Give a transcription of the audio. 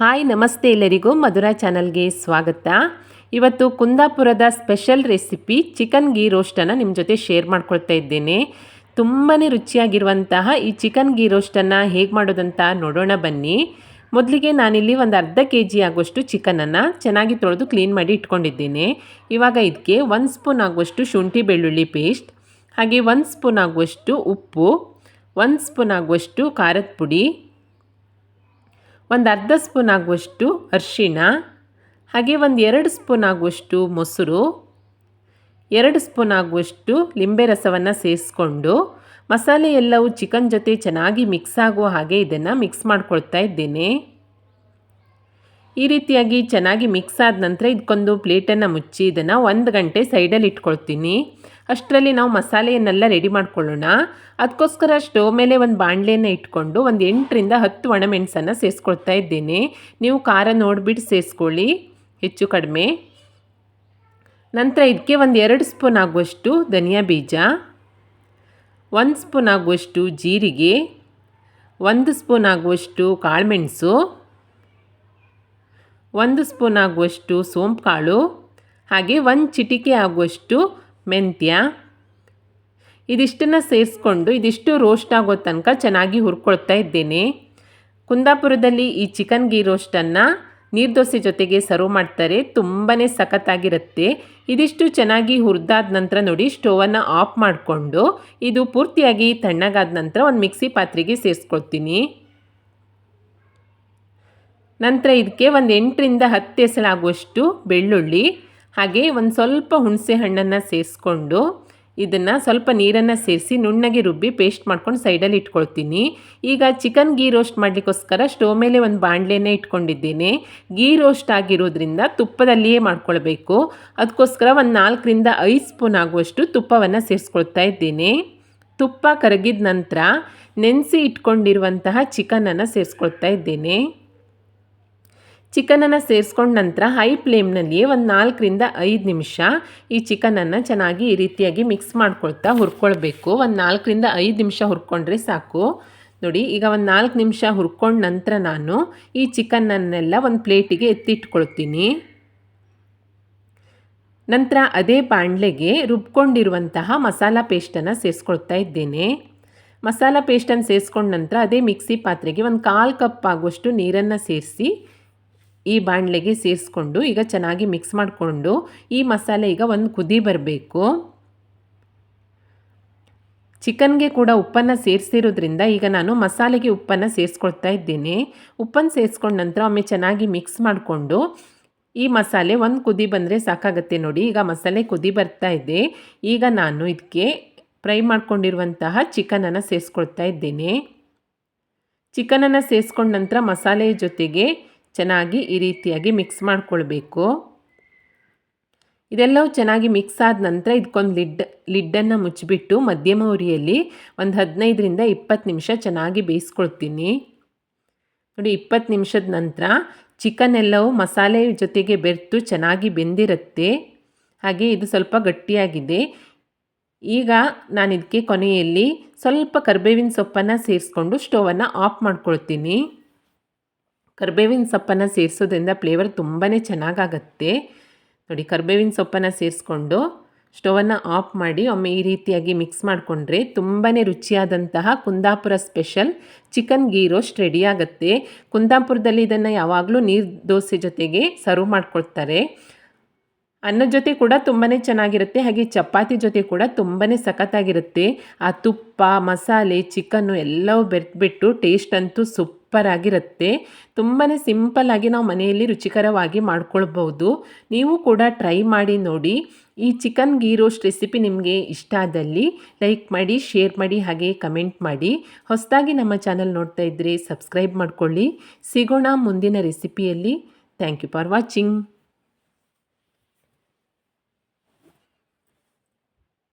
Hi, ನಮಸ್ತೆ ಎಲ್ಲರಿಗೂ ಮಧುರಾ ಚಾನಲ್ಗೆ ಸ್ವಾಗತ. ಇವತ್ತು ಕುಂದಾಪುರದ ಸ್ಪೆಷಲ್ ರೆಸಿಪಿ ಚಿಕನ್ ಗೀ ರೋಸ್ಟನ್ನು ನಿಮ್ಮ ಜೊತೆ ಶೇರ್ ಮಾಡ್ಕೊಳ್ತಾ ಇದ್ದೇನೆ. ತುಂಬಾ ರುಚಿಯಾಗಿರುವಂತಹ ಈ ಚಿಕನ್ ಗೀ ರೋಸ್ಟನ್ನು ಹೇಗೆ ಮಾಡೋದಂತ ನೋಡೋಣ ಬನ್ನಿ. ಮೊದಲಿಗೆ ನಾನಿಲ್ಲಿ ಒಂದು ಅರ್ಧ ಕೆ ಜಿ ಆಗುವಷ್ಟು ಚಿಕನನ್ನು ಚೆನ್ನಾಗಿ ತೊಳೆದು ಕ್ಲೀನ್ ಮಾಡಿ ಇಟ್ಕೊಂಡಿದ್ದೀನಿ. ಇವಾಗ ಇದಕ್ಕೆ ಒಂದು ಸ್ಪೂನ್ ಆಗುವಷ್ಟು ಶುಂಠಿ ಬೆಳ್ಳುಳ್ಳಿ ಪೇಸ್ಟ್, ಹಾಗೆ ಒಂದು ಸ್ಪೂನ್ ಆಗುವಷ್ಟು ಉಪ್ಪು, ಒಂದು ಸ್ಪೂನ್ ಆಗುವಷ್ಟು ಖಾರದ ಪುಡಿ ಒಂದು ಅರ್ಧ ಸ್ಪೂನ್ ಆಗುವಷ್ಟು ಅರಿಶಿಣ, ಹಾಗೆ ಒಂದು ಎರಡು ಸ್ಪೂನ್ ಆಗುವಷ್ಟು ಮೊಸರು, ಎರಡು ಸ್ಪೂನ್ ಆಗುವಷ್ಟು ಲಿಂಬೆ ರಸವನ್ನು ಸೇರಿಸ್ಕೊಂಡು ಮಸಾಲೆ ಎಲ್ಲವೂ ಚಿಕನ್ ಜೊತೆ ಚೆನ್ನಾಗಿ ಮಿಕ್ಸ್ ಆಗುವ ಹಾಗೆ ಇದನ್ನು ಮಿಕ್ಸ್ ಮಾಡ್ಕೊಳ್ತಾ ಇದ್ದೇನೆ. ಈ ರೀತಿಯಾಗಿ ಚೆನ್ನಾಗಿ ಮಿಕ್ಸ್ ಆದ ನಂತರ ಇದಕ್ಕೊಂದು ಪ್ಲೇಟನ್ನು ಮುಚ್ಚಿ ಇದನ್ನು ಒಂದು ಗಂಟೆ ಸೈಡಲ್ಲಿ ಇಟ್ಕೊಳ್ತೀನಿ. ಅಷ್ಟರಲ್ಲಿ ನಾವು ಮಸಾಲೆಯನ್ನೆಲ್ಲ ರೆಡಿ ಮಾಡ್ಕೊಳ್ಳೋಣ. ಅದಕ್ಕೋಸ್ಕರ ಸ್ಟೋವ್ ಮೇಲೆ ಒಂದು ಬಾಣಲೆಯನ್ನು ಇಟ್ಕೊಂಡು ಒಂದು ಎಂಟರಿಂದ ಹತ್ತು ಒಣಮೆಣಸನ್ನು ಸೇರಿಸ್ಕೊಳ್ತಾ ಇದ್ದೇನೆ. ನೀವು ಖಾರ ನೋಡಿಬಿಟ್ಟು ಸೇರಿಸ್ಕೊಳ್ಳಿ ಹೆಚ್ಚು ಕಡಿಮೆ. ನಂತರ ಇದಕ್ಕೆ ಒಂದು ಎರಡು ಸ್ಪೂನ್ ಆಗುವಷ್ಟು ಧನಿಯಾ ಬೀಜ, ಒಂದು ಸ್ಪೂನ್ ಆಗುವಷ್ಟು ಜೀರಿಗೆ, ಒಂದು ಸ್ಪೂನ್ ಆಗುವಷ್ಟು ಕಾಳುಮೆಣಸು, ಒಂದು ಸ್ಪೂನ್ ಆಗುವಷ್ಟು ಸೋಂಪು ಕಾಳು ಹಾಗೆ ಒಂದು ಚಿಟಿಕೆ ಆಗುವಷ್ಟು ಮೆಂತ್ಯ. ಇದಿಷ್ಟನ್ನು ಸೇರಿಸ್ಕೊಂಡು ಇದಿಷ್ಟು ರೋಸ್ಟ್ ಆಗೋ ತನಕ ಚೆನ್ನಾಗಿ ಹುರ್ಕೊಳ್ತಾ ಇದ್ದೇನೆ. ಕುಂದಾಪುರದಲ್ಲಿ ಈ ಚಿಕನ್ ಗೀ ರೋಸ್ಟನ್ನು ನೀರು ದೋಸೆ ಜೊತೆಗೆ ಸರ್ವ್ ಮಾಡ್ತಾರೆ. ತುಂಬಾ ಸಖತ್ತಾಗಿರುತ್ತೆ. ಇದಿಷ್ಟು ಚೆನ್ನಾಗಿ ಹುರಿದಾದ ನಂತರ ನೋಡಿ ಸ್ಟೋವನ್ನು ಆಫ್ ಮಾಡಿಕೊಂಡು ಇದು ಪೂರ್ತಿಯಾಗಿ ತಣ್ಣಗಾದ ನಂತರ ಒಂದು ಮಿಕ್ಸಿ ಪಾತ್ರೆಗೆ ಸೇರಿಸ್ಕೊಳ್ತೀನಿ. ನಂತರ ಇದಕ್ಕೆ ಒಂದು ಎಂಟರಿಂದ ಹತ್ತು ಎಸಲಾಗುವಷ್ಟು ಬೆಳ್ಳುಳ್ಳಿ ಹಾಗೆ ಒಂದು ಸ್ವಲ್ಪ ಹುಣಸೆ ಹಣ್ಣನ್ನು ಸೇರಿಸ್ಕೊಂಡು ಇದನ್ನು ಸ್ವಲ್ಪ ನೀರನ್ನು ಸೇರಿಸಿ ನುಣ್ಣಗೆ ರುಬ್ಬಿ ಪೇಸ್ಟ್ ಮಾಡ್ಕೊಂಡು ಸೈಡಲ್ಲಿ ಇಟ್ಕೊಳ್ತೀನಿ. ಈಗ ಚಿಕನ್ ಗೀ ರೋಸ್ಟ್ ಮಾಡಲಿಕ್ಕೋಸ್ಕರ ಸ್ಟೋವ್ ಮೇಲೆ ಒಂದು ಬಾಣಲೆನೇ ಇಟ್ಕೊಂಡಿದ್ದೇನೆ. ಗೀ ರೋಸ್ಟ್ ಆಗಿರೋದ್ರಿಂದ ತುಪ್ಪದಲ್ಲಿಯೇ ಮಾಡ್ಕೊಳ್ಬೇಕು. ಅದಕ್ಕೋಸ್ಕರ ಒಂದು ನಾಲ್ಕರಿಂದ ಐದು ಸ್ಪೂನ್ ಆಗುವಷ್ಟು ತುಪ್ಪವನ್ನು ಸೇರಿಸ್ಕೊಳ್ತಾ ಇದ್ದೇನೆ. ತುಪ್ಪ ಕರಗಿದ ನಂತರ ನೆನೆಸಿ ಇಟ್ಕೊಂಡಿರುವಂತಹ ಚಿಕನನ್ನು ಸೇರಿಸ್ಕೊಳ್ತಾ ಇದ್ದೇನೆ. ಚಿಕನನ್ನು ಸೇರಿಸ್ಕೊಂಡ ನಂತರ ಹೈ ಫ್ಲೇಮ್ನಲ್ಲಿಯೇ ಒಂದು ನಾಲ್ಕರಿಂದ ಐದು ನಿಮಿಷ ಈ ಚಿಕನನ್ನು ಚೆನ್ನಾಗಿ ಈ ರೀತಿಯಾಗಿ ಮಿಕ್ಸ್ ಮಾಡ್ಕೊಳ್ತಾ ಹುರ್ಕೊಳ್ಬೇಕು. ಒಂದು ನಾಲ್ಕರಿಂದ ಐದು ನಿಮಿಷ ಹುರ್ಕೊಂಡ್ರೆ ಸಾಕು. ನೋಡಿ, ಈಗ ಒಂದು ನಾಲ್ಕು ನಿಮಿಷ ಹುರ್ಕೊಂಡ ನಂತರ ನಾನು ಈ ಚಿಕನನ್ನೆಲ್ಲ ಒಂದು ಪ್ಲೇಟಿಗೆ ಎತ್ತಿಟ್ಕೊಳ್ತೀನಿ. ನಂತರ ಅದೇ ಬಾಣಲೆಗೆ ರುಬ್ಕೊಂಡಿರುವಂತಹ ಮಸಾಲ ಪೇಸ್ಟನ್ನು ಸೇರಿಸ್ಕೊಳ್ತಾ ಇದ್ದೇನೆ. ಮಸಾಲ ಪೇಸ್ಟನ್ನು ಸೇರಿಸ್ಕೊಂಡ ನಂತರ ಅದೇ ಮಿಕ್ಸಿ ಪಾತ್ರೆಗೆ ಒಂದು ಕಾಲು ಕಪ್ ಆಗುವಷ್ಟು ನೀರನ್ನು ಸೇರಿಸಿ ಈ ಬಾಣಲೆಗೆ ಸೇರಿಸ್ಕೊಂಡು ಈಗ ಚೆನ್ನಾಗಿ ಮಿಕ್ಸ್ ಮಾಡಿಕೊಂಡು ಈ ಮಸಾಲೆ ಈಗ ಒಂದು ಕುದಿ ಬರಬೇಕು. ಚಿಕನ್ಗೆ ಕೂಡ ಉಪ್ಪನ್ನು ಸೇರಿಸಿರೋದ್ರಿಂದ ಈಗ ನಾನು ಮಸಾಲೆಗೆ ಉಪ್ಪನ್ನು ಸೇರಿಸ್ಕೊಳ್ತಾ ಇದ್ದೇನೆ. ಉಪ್ಪನ್ನು ಸೇರಿಸ್ಕೊಂಡ ನಂತರ ಒಮ್ಮೆ ಚೆನ್ನಾಗಿ ಮಿಕ್ಸ್ ಮಾಡಿಕೊಂಡು ಈ ಮಸಾಲೆ ಒಂದು ಕುದಿ ಬಂದರೆ ಸಾಕಾಗುತ್ತೆ ನೋಡಿ, ಈಗ ಮಸಾಲೆ ಕುದಿ ಬರ್ತಾ ಇದೆ. ಈಗ ನಾನು ಇದಕ್ಕೆ ಫ್ರೈ ಮಾಡ್ಕೊಂಡಿರುವಂತಹ ಚಿಕನನ್ನು ಸೇರಿಸ್ಕೊಳ್ತಾ ಇದ್ದೇನೆ. ಚಿಕನನ್ನು ಸೇರಿಸ್ಕೊಂಡ ನಂತರ ಮಸಾಲೆಯ ಜೊತೆಗೆ ಚೆನ್ನಾಗಿ ಈ ರೀತಿಯಾಗಿ ಮಿಕ್ಸ್ ಮಾಡಿಕೊಳ್ಬೇಕು. ಇದೆಲ್ಲವೂ ಚೆನ್ನಾಗಿ ಮಿಕ್ಸ್ ಆದ ನಂತರ ಇದಕ್ಕೊಂದು ಲಿಡ್, ಲಿಡ್ಡನ್ನು ಮುಚ್ಚಿಬಿಟ್ಟು ಮಧ್ಯಮ ಉರಿಯಲ್ಲಿ ಒಂದು ಹದಿನೈದರಿಂದ ಇಪ್ಪತ್ತು ನಿಮಿಷ ಚೆನ್ನಾಗಿ ಬೇಯಿಸ್ಕೊಳ್ತೀನಿ. ನೋಡಿ, ಇಪ್ಪತ್ತು ನಿಮಿಷದ ನಂತರ ಚಿಕನ್ ಎಲ್ಲವೂ ಮಸಾಲೆ ಜೊತೆಗೆ ಬೆರೆತು ಚೆನ್ನಾಗಿ ಬೆಂದಿರುತ್ತೆ. ಹಾಗೆ ಇದು ಸ್ವಲ್ಪ ಗಟ್ಟಿಯಾಗಿದೆ. ಈಗ ನಾನು ಇದಕ್ಕೆ ಕೊನೆಯಲ್ಲಿ ಸ್ವಲ್ಪ ಕರ್ಬೇವಿನ ಸೊಪ್ಪನ್ನು ಸೇರಿಸ್ಕೊಂಡು ಸ್ಟೋವನ್ನು ಆಫ್ ಮಾಡ್ಕೊಳ್ತೀನಿ. ಕರ್ಬೇವಿನ ಸೊಪ್ಪನ್ನು ಸೇರಿಸೋದ್ರಿಂದ ಫ್ಲೇವರ್ ತುಂಬಾ ಚೆನ್ನಾಗಾಗತ್ತೆ. ನೋಡಿ, ಕರ್ಬೇವಿನ ಸೊಪ್ಪನ್ನು ಸೇರಿಸ್ಕೊಂಡು ಸ್ಟವನ್ನು ಆಫ್ ಮಾಡಿ, ಒಮ್ಮೆ ಈ ರೀತಿಯಾಗಿ ಮಿಕ್ಸ್ ಮಾಡಿಕೊಂಡ್ರೆ ತುಂಬಾ ರುಚಿಯಾದಂತಹ Kundapura special chicken ghee roast ready ಆಗುತ್ತೆ. ಕುಂದಾಪುರದಲ್ಲಿ ಇದನ್ನು ಯಾವಾಗಲೂ ನೀರು ದೋಸೆ ಜೊತೆಗೆ ಸರ್ವ್ ಮಾಡ್ಕೊಳ್ತಾರೆ. ಅನ್ನದ ಜೊತೆ ಕೂಡ ತುಂಬಾ ಚೆನ್ನಾಗಿರುತ್ತೆ. ಹಾಗೆ ಚಪಾತಿ ಜೊತೆ ಕೂಡ ತುಂಬಾ ಸಖತ್ತಾಗಿರುತ್ತೆ. ಆ ತುಪ್ಪ, ಮಸಾಲೆ, ಚಿಕನ್ನು ಎಲ್ಲವೂ ಬೆರೆದ್ಬಿಟ್ಟು ಟೇಸ್ಟ್ ಅಂತೂ ಸೂಪರ್ ಆಗಿರುತ್ತೆ ತುಂಬಾ ಸಿಂಪಲ್ಲಾಗಿ ನಾವು ಮನೆಯಲ್ಲಿ ರುಚಿಕರವಾಗಿ ಮಾಡ್ಕೊಳ್ಬೋದು ನೀವು ಕೂಡ ಟ್ರೈ ಮಾಡಿ ನೋಡಿ. ಈ ಚಿಕನ್ ಗೀ ರೋಸ್ಟ್ ರೆಸಿಪಿ ನಿಮಗೆ ಇಷ್ಟ ಆದಲ್ಲಿ ಲೈಕ್ ಮಾಡಿ, ಶೇರ್ ಮಾಡಿ, ಹಾಗೆ ಕಮೆಂಟ್ ಮಾಡಿ. ಹೊಸದಾಗಿ ನಮ್ಮ ಚಾನಲ್ ನೋಡ್ತಾ ಇದ್ದರೆ ಸಬ್ಸ್ಕ್ರೈಬ್ ಮಾಡ್ಕೊಳ್ಳಿ. ಸಿಗೋಣ ಮುಂದಿನ ರೆಸಿಪಿಯಲ್ಲಿ. Thank you for watching.